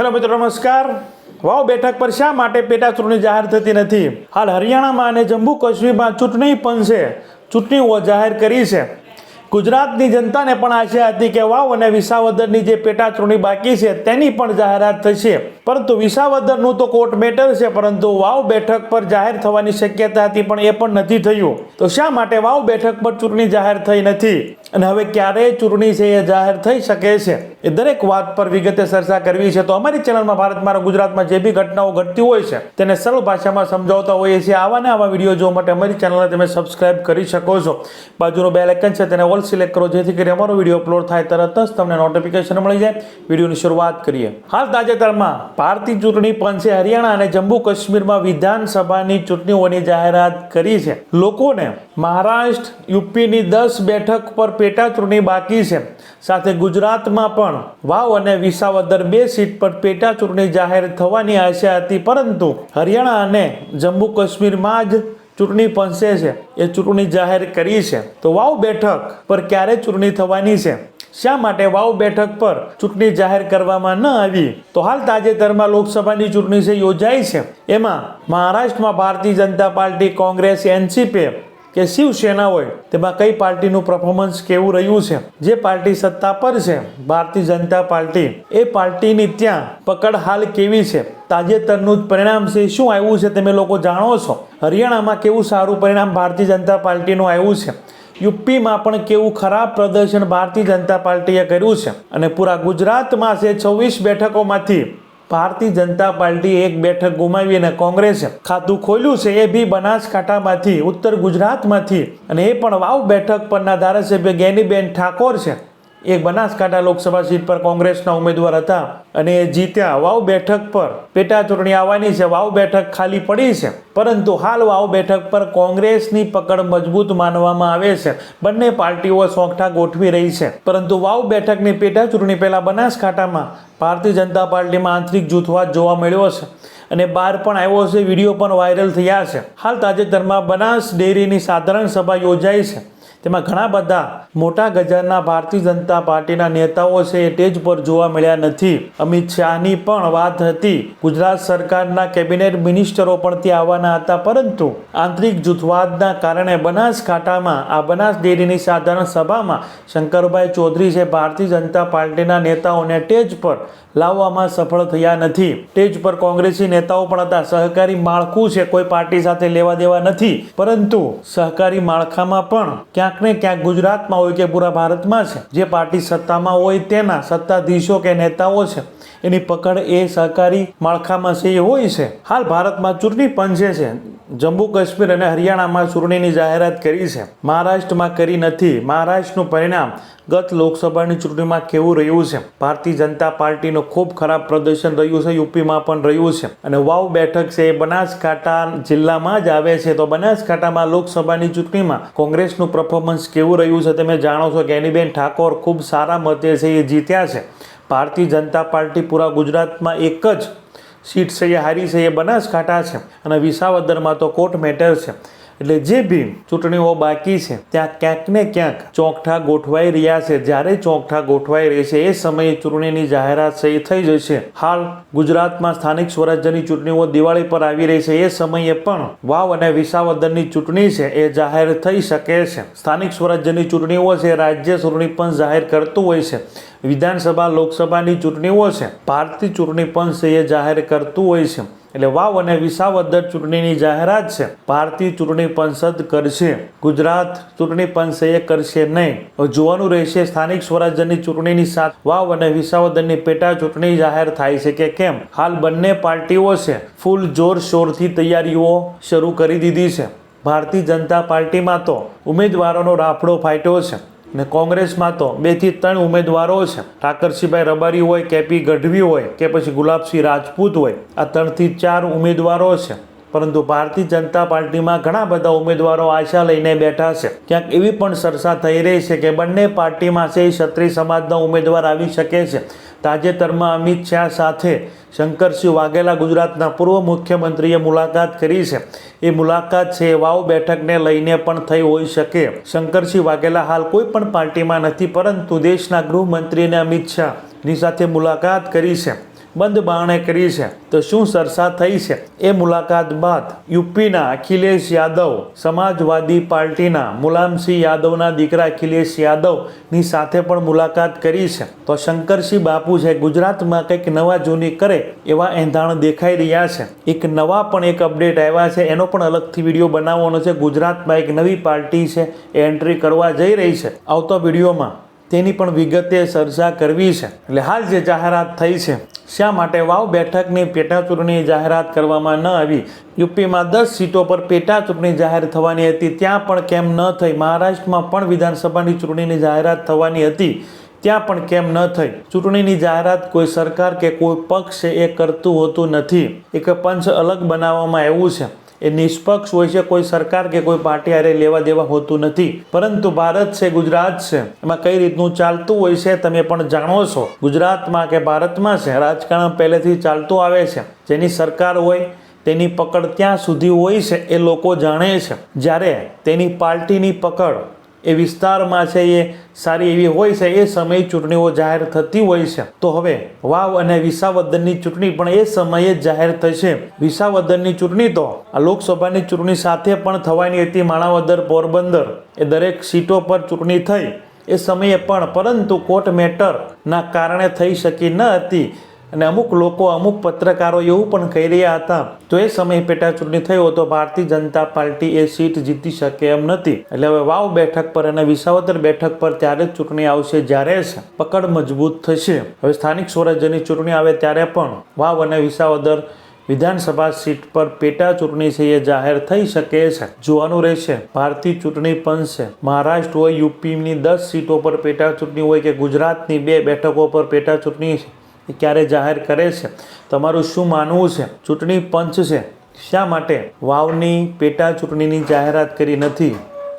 Hello મિત્રો, નમસ્કાર. વાવ, બેઠક પર શા માટે પેટા ચૂંટણી જાહેર થતી નથી? હાલ હરિયાણામાં અને જમ્મુ કાશ્મીરમાં ચૂંટણી પંચે ચૂંટણીઓ જાહેર કરી છે. ગુજરાતની જનતાને પણ આશા હતી કે વાવ અને વિસાવદરની જે પેટા ચૂંટણી બાકી છે, તેની પણ જાહેરાત થશે. પરંતુ વિસાવદરનું તો કોર્ટ મેટર છે, પરંતુ વાવ બેઠક પર જાહેર થવાની શક્યતા હતી પણ એ પણ નથી થયું. તો શા માટે વાવ બેઠક પર ચૂંટણી જાહેર થઈ નથી? અને હવે ક્યારે ચૂંટણી છે એ જાહેર થઈ શકે છે. એ દરેક વાત પર વિગતે ચર્ચા કરવી છે. તો અમારી ચેનલમાં ભારત મારા ગુજરાતમાં જે બી ઘટનાઓ ઘટતી હોય છે, તેને સરળ ભાષામાં સમજાવતા હોઈએ છીએ. આવા ને આવા વીડિયો જોવા માટે અમારી ચેનલને તમે સબસ્ક્રાઇબ કરી શકો છો. બાજુનો બેલ આઇકન છે, તેને ઓલ સિલેક્ટ કરો, જેથી કરી અમારો વીડિયો અપલોડ થાય તરત જ તમને નોટિફિકેશન મળી જાય. વિડીયોની શરૂઆત કરીએ. હાલ તાજેતરમાં ભારતીય ચૂંટણી પંચે હરિયાણા અને જમ્મુ કાશ્મીરમાં વિધાનસભાની ચૂંટણીઓની જાહેરાત કરી છે. લોકોને મહારાષ્ટ્ર, યુપીની દસ બેઠક પર પેટાચૂંટણી બાકી છે. સાથે ગુજરાતમાં પણ વાવ અને વિસાવદર બે સીટ પર પેટાચૂંટણી જાહેર થવાની આશા હતી, પરંતુ હરિયાણા અને જમ્મુ કાશ્મીરમાં જ ચૂંટણી પંચે છે, એ ચૂંટણી જાહેર કરી છે. તો વાવ બેઠક પર ક્યારે ચૂંટણી થવાની છે? શા માટે વાવ બેઠક પર ચૂંટણી જાહેર કરવામાં ન આવી? તો હાલ તાજેતરમાં લોકસભાની ચૂંટણી છે, યોજાઈ છે. એમાં મહારાષ્ટ્રમાં ભારતીય જનતા પાર્ટી, કોંગ્રેસ, એનસીપી કે શિવસેના હોય, તેમાં કઈ પાર્ટીનું પરફોર્મન્સ કેવું રહ્યું છે? જે પાર્ટી સત્તા પર છે, ભારતીય જનતા પાર્ટી, એ પાર્ટીની ત્યાં પકડ હાલ કેવી છે? તાજેતરનું જ પરિણામ છે. શું આવ્યું છે તમે લોકો જાણો છો? હરિયાણામાં કેવું સારું પરિણામ ભારતીય જનતા પાર્ટીનું આવ્યું છે? યુપીમાં પણ કેવું ખરાબ પ્રદર્શન ભારતીય જનતા પાર્ટીએ કર્યું છે? અને પૂરા ગુજરાતમાં છે છવ્વીસ બેઠકોમાંથી ભારતીય જનતા પાર્ટી એક બેઠક ગુમાવી અને કોંગ્રેસે ખાતું ખોલ્યું છે. એ બી બનાસકાંઠામાંથી, ઉત્તર ગુજરાતમાંથી અને એ પણ વાવ બેઠક પરના ધારાસભ્ય ગેનીબેન ઠાકોર છે. એ બનાસકાંઠા લોકસભા સીટ પર કોંગ્રેસના ઉમેદવાર હતા અને એ જીત્યા. વાવ બેઠક પર પેટા ચૂંટણી આવવાની છે. વાવ બેઠક ખાલી પડી છે. પરંતુ હાલ વાવ બેઠક પર કોંગ્રેસની પકડ મજબૂત માનવામાં આવે છે. બંને પાર્ટીઓ સોંગઠા ગોઠવી રહી છે. પરંતુ વાવ બેઠકની પેટા ચૂંટણી પહેલા બનાસકાંઠામાં ભારતીય જનતા પાર્ટીમાં આંતરિક જૂથવાદ જોવા મળ્યો છે અને બહાર પણ આવ્યો છે વીડિયો પણ વાયરલ થયા છે. હાલ તાજેતરમાં બનાસ ડેરીની સાધારણ સભા યોજાઈ છે. તેમાં ઘણા બધા મોટા ગજાના ભારતીય જનતા પાર્ટીના નેતાઓ છે એ સ્ટેજ પર જોવા મળ્યા નથી. અમિત શાહની પણ વાત હતી. ગુજરાત સરકારના કેબિનેટ મિનિસ્ટરો પણ ત્યાં આવવાના હતા, પરંતુ આંતરિક જૂથવાદના કારણે બનાસકાંઠામાં, આ બનાસ ડેરીની સાધારણ સભામાં શંકરભાઈ ચૌધરી છે ભારતીય જનતા પાર્ટીના નેતાઓને સ્ટેજ પર લાવવામાં સફળ થયા નથી. સ્ટેજ પર કોંગ્રેસી નેતાઓ પણ હતા. સહકારી માળખું છે, કોઈ પાર્ટી સાથે લેવા દેવા નથી. પરંતુ સહકારી માળખામાં પણ ક્યાંક ને ક્યાંક ગુજરાતમાં હોય કે પૂરા ભારતમાં છે. જે પાર્ટી સત્તામાં હોય તેના સત્તાધીશો કે નેતાઓ છે, એની પકડ એ સહકારી માળખામાં છે એ હોય છે. હાલ ભારતમાં ચૂંટણી પંચે છે, જમ્મુ કાશ્મીર અને હરિયાણામાં ચૂંટણીની જાહેરાત કરી છે. મહારાષ્ટ્રમાં કરી નથી. મહારાષ્ટ્રનું પરિણામ ગત લોકસભાની ચૂંટણીમાં કેવું રહ્યું છે? ભારતીય જનતા પાર્ટીનું ખૂબ ખરાબ પ્રદર્શન રહ્યું છે, યુપીમાં પણ રહ્યું છે. અને વાવ બેઠક છે એ બનાસકાંઠા જિલ્લામાં જ આવે છે. તો બનાસકાંઠામાં લોકસભાની ચૂંટણીમાં કોંગ્રેસનું પરફોર્મન્સ કેવું રહ્યું છે તમે જાણો છો કે એનીબેન ઠાકોર ખૂબ સારા મતે છે, એ જીત્યા છે. ભારતીય જનતા પાર્ટી પૂરા ગુજરાતમાં એક જ સીટ છે, એ હારી છે, એ બનાસકાંઠા છે. અને વિસાવદરમાં તો કોર્ટ મેટર છે. એટલે જે બી ચૂંટણીઓ બાકી છે, ત્યાં ક્યાંક ને ક્યાંક ચોકઠા ગોઠવાઈ રહ્યા છે. જ્યારે ચોકઠા ગોઠવાઈ રહી છે, એ સમયે ચૂંટણીની જાહેરાત સહી થઈ જશે. હાલ ગુજરાતમાં સ્થાનિક સ્વરાજ્યની ચૂંટણીઓ દિવાળી પર આવી રહી છે. એ સમયે પણ વાવ અને વિસાવદનની ચૂંટણી છે, એ જાહેર થઈ શકે છે. સ્થાનિક સ્વરાજ્યની ચૂંટણીઓ છે, રાજ્ય ચૂંટણી પણ જાહેર કરતું હોય છે. વિધાનસભા, લોકસભાની ચૂંટણીઓ છે, ભારતીય ચૂંટણી પંચ એ જાહેર કરતું હોય છે. એટલે વાવ અને વિસાવદર ચૂંટણીની જાહેરાત છે. ભારતીય ચૂંટણી પંસદ કરશે. ગુજરાત ચૂંટણી પંચે કરશે નહીં. જોવાનું રહેશે સ્થાનિક સ્વરાજ્યની ચૂંટણીની સાથે વાવ અને વિસાવદરની પેટા ચૂંટણી જાહેર થાય છે કે કેમ? હાલ બંને પાર્ટીઓ છે. ફૂલ જોર શોરથી તૈયારીઓ શરૂ કરી દીધી છે. ભારતીય જનતા પાર્ટીમાં તો ઉમેદવારોનો રાફડો ફાટ્યો છે. ને કોંગ્રેસમાં તો બેથી ત્રણ ઉમેદવારો છે. ઠાકરસિંહભાઈ રબારી હોય, કેપી ગઢવી હોય કે પછી ગુલાબસિંહ રાજપૂત હોય, આ ત્રણથી ચાર ઉમેદવારો છે. પરંતુ ભારતીય જનતા પાર્ટીમાં ઘણા બધા ઉમેદવારો આશા લઈને બેઠા છે. ક્યાંક એવી પણ ચર્ચા થઈ રહી છે કે બંને પાર્ટીમાં છે ક્ષત્રિય સમાજના ઉમેદવાર આવી શકે છે. તાજેતરમાં અમિત શાહ સાથે શંકરસિંહ વાઘેલા ગુજરાતના પૂર્વ મુખ્યમંત્રીએ મુલાકાત કરી છે. એ મુલાકાત છે વાવ બેઠકને લઈને પણ થઈ હોઈ શકે. શંકરસિંહ વાઘેલા હાલ કોઈ પણ પાર્ટીમાં નથી, પરંતુ દેશના ગૃહમંત્રી અને અમિત શાહની સાથે મુલાકાત કરી છે. બંધ બારણે કરી છે. તો શું ચર્ચા થઈ છે? એ મુલાકાત બાદ યુપીના અખિલેશ યાદવ, સમાજવાદી પાર્ટીના મુલામસિંહ યાદવના દીકરા અખિલેશ યાદવની સાથે પણ મુલાકાત કરી છે. તો શંકરસિંહ બાપુ છે, ગુજરાતમાં કંઈક નવા જૂની કરે એવા એંધાણ દેખાઈ રહ્યા છે. એક નવા પણ એક અપડેટ આવ્યા છે, એનો પણ અલગથી વીડિયો બનાવવાનો છે. ગુજરાતમાં એક નવી પાર્ટી છે, એ એન્ટ્રી કરવા જઈ રહી છે. આવતો વિડીયોમાં તેની પણ વિગતે ચર્ચા કરવી છે. એટલે હાલ જે જાહેરાત થઈ છે શા માટે વાવ બેઠકની પેટાચૂંટણી જાહેરાત કરવામાં ન આવી? યુપીમાં દસ સીટો પર પેટાચૂંટણી જાહેર થવાની હતી. ત્યાં પણ કેમ ન થઈ? મહારાષ્ટ્રમાં પણ વિધાનસભાની ચૂંટણીની જાહેરાત થવાની હતી. ત્યાં પણ કેમ ન થઈ? ચૂંટણીની જાહેરાત કોઈ સરકાર કે કોઈ પક્ષ એ કરતું હોતું નથી. એક પંચ અલગ બનાવવામાં આવ્યું છે. એ નિષ્પક્ષ હોય છે, કોઈ સરકાર કે કોઈ પાર્ટી હારે લેવા દેવા હોતું નથી. પરંતુ ભારત છે, ગુજરાત છે. એમાં કઈ રીતનું ચાલતું હોય છે તમે પણ જાણો છો. ગુજરાતમાં કે ભારતમાં છે, રાજકારણ પહેલેથી ચાલતું આવે છે. જેની સરકાર હોય, તેની પકડ ત્યાં સુધી હોય છે, એ લોકો જાણે છે. જ્યારે તેની પાર્ટીની પકડ એ વિસ્તારમાં છે એ સારી એવી હોય છે, એ સમયે ચૂંટણીઓ જાહેર થતી હોય છે. તો હવે વાવ અને વિસાવદનની ચૂંટણી પણ એ સમયે જાહેર થશે. વિસાવદનની ચૂંટણી તો આ લોકસભાની ચૂંટણી સાથે પણ થવાની હતી માણાવદર પોરબંદર. એ દરેક સીટો પર ચૂંટણી થઈ. એ સમયે પણ, પરંતુ કોર્ટ મેટરના કારણે થઈ શકી ન હતી. અને અમુક લોકો, અમુક પત્રકારો એવું પણ કહી રહ્યા હતા તો એ સમયે પેટા ચૂંટણી થયો તો ભારતીય જનતા પાર્ટી એ સીટ જીતી શકે એમ નથી. એટલે હવે વાવ બેઠક પર અને વિસાવદર બેઠક પર ત્યારે જ ચૂંટણી આવશે જ્યારે જ પકડ મજબૂત થશે. હવે સ્થાનિક સ્વરાજ્યની ચૂંટણી આવે ત્યારે પણ વાવ અને વિસાવદર વિધાનસભા સીટ પર પેટા ચૂંટણી છે એ જાહેર થઈ શકે છે. જોવાનું રહેશે. ભારતીય ચૂંટણી પંચ છે મહારાષ્ટ્ર હોય, યુપીની દસ સીટો પર પેટા ચૂંટણી હોય કે ગુજરાતની બે બેઠકો પર પેટા ચૂંટણી છે એ ક્યારે જાહેર કરે છે? તમારું શું માનવું છે? ચૂંટણી પંચ છે. શા માટે વાવની પેટા ચૂંટણીની જાહેરાત કરી નથી?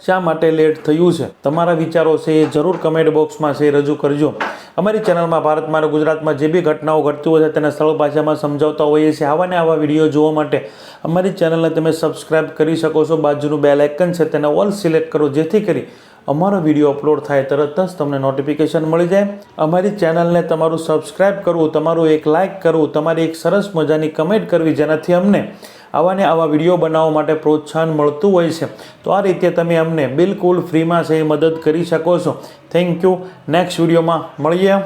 શા માટે લેટ થયું છે? તમારા વિચારો છે એ જરૂર કમેન્ટ બોક્સમાં છે રજૂ કરજો. અમારી ચેનલમાં ભારતમાં અને ગુજરાતમાં જે બી ઘટનાઓ ઘટતી હોય છે તેને સરળ ભાષામાં સમજાવતા હોઈએ છીએ. આવા ને આવા વીડિયો જોવા માટે અમારી ચેનલને તમે સબસ્ક્રાઇબ કરી શકો છો. બાજુનું બેલ આઇકન છે તેને ઓલ સિલેક્ટ કરો. જેથી કરી અમારો વીડિયો અપલોડ થાય તરત જ તમને નોટિફિકેશન મળી જાય. અમારી ચેનલને તમારું સબસ્ક્રાઇબ કરવું, તમારું એક લાઇક કરવું, તમારી એક સરસ મજાની કમેન્ટ કરવી જેનાથી અમને આવા ને આવા વીડિયો બનાવવા માટે પ્રોત્સાહન મળતું હોય છે. તો આ રીતે તમે અમને બિલકુલ ફ્રીમાં છે એ મદદ કરી શકો છો. થેન્ક યુ નેક્સ્ટ વિડીયોમાં મળીએ.